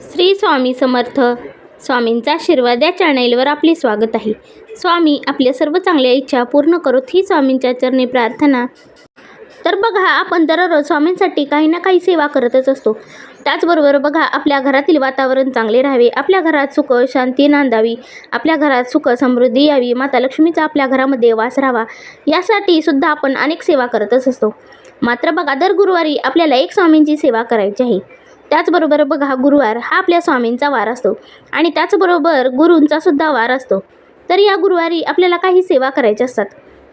श्री स्वामी समर्थ. स्वामींचा आशीर्वाद या चॅनेलवर आपले स्वागत आहे. स्वामी आपल्या सर्व चांगल्या इच्छा पूर्ण करोत ही स्वामींच्या चरणी प्रार्थना. तर बघा आपण दररोज स्वामींसाठी काही ना काही सेवा करतच असतो. त्याचबरोबर बघा आपल्या घरातील वातावरण चांगले राहावे आपल्या घरात सुख शांती नांदावी आपल्या घरात सुख समृद्धी यावी माता लक्ष्मीचा आपल्या घरामध्ये वास राहावा यासाठी सुद्धा आपण अनेक सेवा करतच असतो. मात्र बघा दर गुरुवारी आपल्याला एक स्वामींची सेवा करायची आहे. त्याचबरोबर बघा गुरुवार हा आपल्या स्वामींचा वार असतो. आणि त्याचबरोबर गुरूंचा सुद्धा वार असतो. तर या गुरुवारी आपल्याला काही सेवा करायच्या असतात.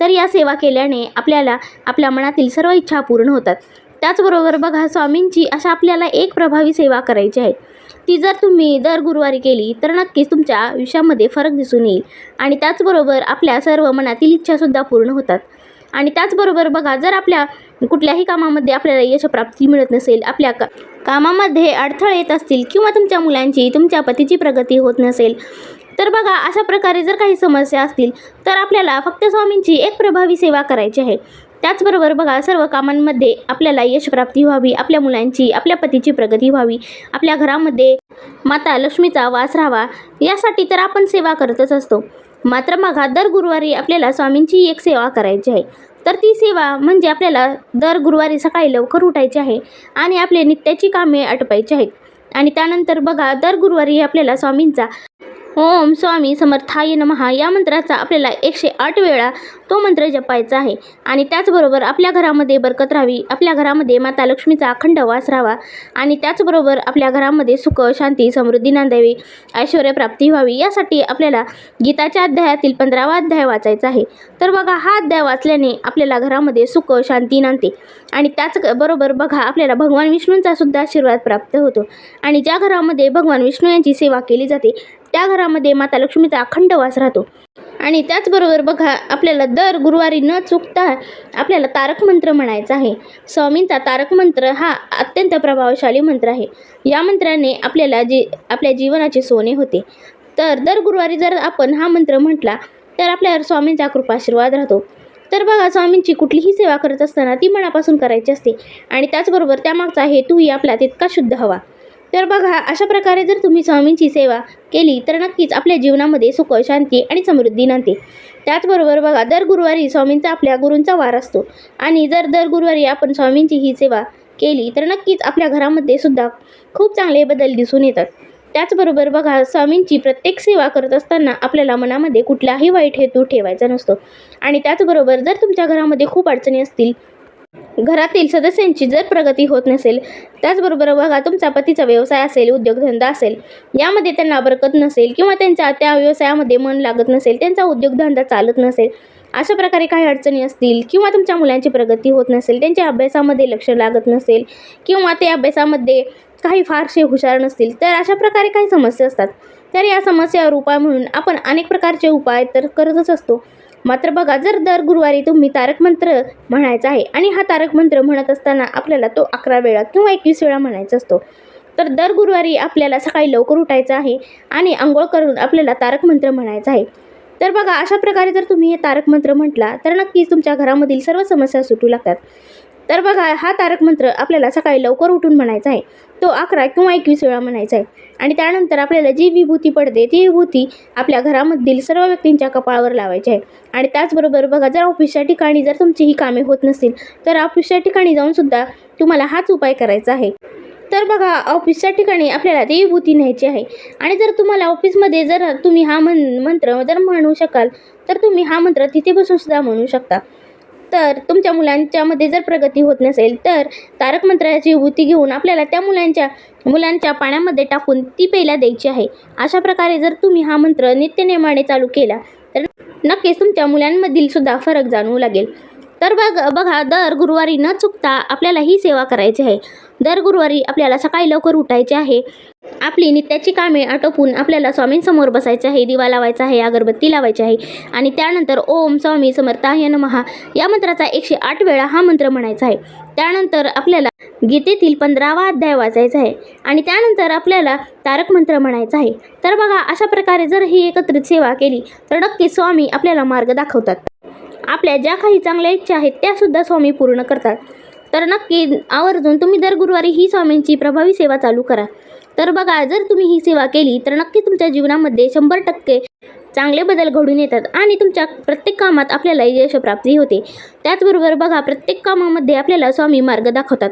तर या सेवा केल्याने आपल्याला आपल्या मनातील सर्व इच्छा पूर्ण होतात. त्याचबरोबर बघा स्वामींची अशा आपल्याला एक प्रभावी सेवा करायची आहे. ती जर तुम्ही दर गुरुवारी केली तर नक्कीच तुमच्या आयुष्यामध्ये फरक दिसून येईल. आणि त्याचबरोबर आपल्या सर्व मनातील इच्छासुद्धा पूर्ण होतात. आणि त्याचबरोबर बघा जर आपल्या कुठल्याही कामामध्ये आपल्याला यशप्राप्ती मिळत नसेल आपल्या का कामामध्ये अडथळे येत असतील किंवा तुमच्या मुलांची तुमच्या पतीची प्रगती होत नसेल तर बघा अशा प्रकारे जर काही समस्या असतील तर आपल्याला फक्त स्वामींची एक प्रभावी सेवा करायची आहे. त्याचबरोबर बघा सर्व कामांमध्ये आपल्याला यशप्राप्ती व्हावी आपल्या मुलांची आपल्या पतीची प्रगती व्हावी आपल्या घरामध्ये माता लक्ष्मीचा वास राहावा यासाठी तर आपण सेवा करतच असतो. मात्र बघा दर गुरुवारी आपल्याला स्वामींची एक सेवा करायची आहे. तर ती सेवा म्हणजे आपल्याला दर गुरुवारी सकाळी लवकर उठायची आहे आणि आपले नित्याची कामे आटपायची आहेत. आणि त्यानंतर बघा दर गुरुवारी आपल्याला स्वामींचा ओम स्वामी समर्थाय नमहा. या मंत्राचा आपल्याला एकशे आठ वेळा तो मंत्र जपायचा आहे. आणि त्याचबरोबर आपल्या घरामध्ये बरकत राहावी. आपल्या घरामध्ये माता लक्ष्मीचा अखंड वास राहावा. आणि त्याचबरोबर आपल्या घरामध्ये सुख शांती समृद्धी नांदावी. ऐश्वर प्राप्ती व्हावी. यासाठी आपल्याला गीताच्या अध्यायातील पंधरावा अध्याय वाचायचा आहे. तर बघा हा अध्याय वाचल्याने आपल्याला घरामध्ये सुख शांती नांदते. आणि त्याचबरोबर बघा आपल्याला भगवान विष्णूंचा सुद्धा आशीर्वाद प्राप्त होतो. आणि ज्या घरामध्ये भगवान विष्णू यांची सेवा केली जाते त्या घरामध्ये माता लक्ष्मीचा अखंड वास राहतो. आणि त्याचबरोबर बघा आपल्याला दर गुरुवारी न चुकता आपल्याला तारक मंत्र म्हणायचा आहे. स्वामींचा तारक मंत्र हा अत्यंत प्रभावशाली मंत्र आहे. या मंत्राने आपल्याला जी आपल्या जीवनाचे सोने होते. तर दर गुरुवारी जर आपण हा मंत्र म्हटला तर आपल्यावर स्वामींचा कृपाशीर्वाद राहतो. तर बघा स्वामींची कुठलीही सेवा करत असताना ती मनापासून करायची असते. आणि त्याचबरोबर त्यामागचा हेतूही आपला तितका शुद्ध हवा. तर बघा अशा प्रकारे जर तुम्ही स्वामींची सेवा केली तर नक्कीच आपल्या जीवनामध्ये सुख शांती आणि समृद्धी नांदते. त्याचबरोबर बघा दर गुरुवारी स्वामींचा आपल्या गुरूंचा वार असतो. आणि जर दर गुरुवारी आपण स्वामींची ही सेवा केली तर नक्कीच आपल्या घरामध्ये सुद्धा खूप चांगले बदल दिसून येतात. त्याचबरोबर बघा स्वामींची प्रत्येक सेवा करत असताना आपल्याला मनामध्ये कुठलाही वाईट हेतू ठेवायचा नसतो. आणि त्याचबरोबर जर तुमच्या घरामध्ये खूप अडचणी असतील घरातील सदस्यांची जर प्रगती होत नसेल त्याचबरोबर बघा तुमचा पतीचा व्यवसाय असेल उद्योगधंदा असेल यामध्ये त्यांना बरकत नसेल किंवा त्यांच्या त्या व्यवसायामध्ये मन लागत नसेल त्यांचा उद्योगधंदा चालत नसेल अशा प्रकारे काही अडचणी असतील किंवा तुमच्या मुलांची प्रगती होत नसेल त्यांच्या अभ्यासामध्ये लक्ष लागत नसेल किंवा ते अभ्यासामध्ये काही फारसे हुशार नसतील तर अशा प्रकारे काही समस्या असतात. तर या समस्यावर उपाय म्हणून आपण अनेक प्रकारचे उपाय तर करतच असतो. मात्र बघा जर दर गुरुवारी तुम्ही तारक मंत्र म्हणायचा आहे आणि हा तारक मंत्र म्हणत असताना आपल्याला तो अकरा वेळा किंवा एकवीस वेळा म्हणायचा असतो तर दर गुरुवारी आपल्याला सकाळी लवकर उठायचं आहे आणि आंघोळ करून आपल्याला तारक मंत्र म्हणायचा आहे. तर बघा अशा प्रकारे जर तुम्ही हे तारक मंत्र म्हटला तर नक्कीच तुमच्या घरामधील सर्व समस्या सुटू लागतात. तर बघा हा तारक मंत्र आपल्याला सकाळी लवकर उठून म्हणायचा आहे. तो अकरा किंवा एकवीस वेळा म्हणायचा आहे. आणि त्यानंतर आपल्याला जी विभूती पडते ती विभूती आपल्या घरामधील सर्व व्यक्तींच्या कपाळावर लावायची आहे. आणि त्याचबरोबर बघा जर ऑफिसच्या ठिकाणी जर तुमची ही कामे होत नसतील तर ऑफिसच्या ठिकाणी जाऊनसुद्धा तुम्हाला हाच उपाय करायचा आहे. तर बघा ऑफिसच्या ठिकाणी आपल्याला ती विभूती न्यायची आहे. आणि जर तुम्हाला ऑफिसमध्ये जर तुम्ही हा मन मंत्र जर म्हणू शकाल तर तुम्ही हा मंत्र तिथे बसून सुद्धा म्हणू शकता. तर तुमच्या मुलांच्यामध्ये जर प्रगती होत नसेल तर तारक मंत्राची विभूती घेऊन आपल्याला त्या मुलांच्या मुलांच्या पाण्यामध्ये टाकून ती प्यायला द्यायची आहे. अशा प्रकारे जर तुम्ही हा मंत्र नित्यनेमाने चालू केला तर नक्कीच तुमच्या मुलांमधील सुद्धा फरक जाणवू लागेल. तर बघ बघा दर गुरुवारी न चुकता आपल्याला ही सेवा करायची आहे. दर गुरुवारी आपल्याला सकाळी लवकर उठायचे आहे. आपली नित्याची कामे आटोपून आपल्याला स्वामींसमोर बसायचे आहे दिवा लावायचा आहे अगरबत्ती लावायची आहे आणि त्यानंतर ओम स्वामी समर्थाय नमहा या मंत्राचा एकशे आठ वेळा हा मंत्र म्हणायचा आहे. त्यानंतर आपल्याला गीतेतील पंधरावा अध्याय वाचायचा आहे आणि त्यानंतर आपल्याला तारक मंत्र म्हणायचा आहे. तर बघा अशा प्रकारे जर ही एकत्रित सेवा केली तर नक्की स्वामी आपल्याला मार्ग दाखवतात. आपल्या ज्या काही चांगल्या इच्छा आहेत त्यासुद्धा स्वामी पूर्ण करतात. तर नक्की आवर्जून तुम्ही दर गुरुवारी ही स्वामींची प्रभावी सेवा चालू करा. तर बघा जर तुम्ही ही सेवा केली तर नक्की तुमच्या जीवनामध्ये शंभर टक्के चांगले बदल घडून येतात आणि तुमच्या प्रत्येक कामात आपल्याला यशप्राप्ती होते. त्याचबरोबर बघा प्रत्येक कामामध्ये आपल्याला स्वामी मार्ग दाखवतात.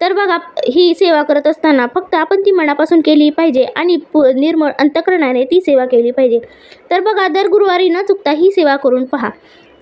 तर बघा ही सेवा करत असताना फक्त आपण ती मनापासून केली पाहिजे आणि पु निर्मळ अंतकरणाने ती सेवा केली पाहिजे. तर बघा दर गुरुवारी न चुकता ही सेवा करून पहा.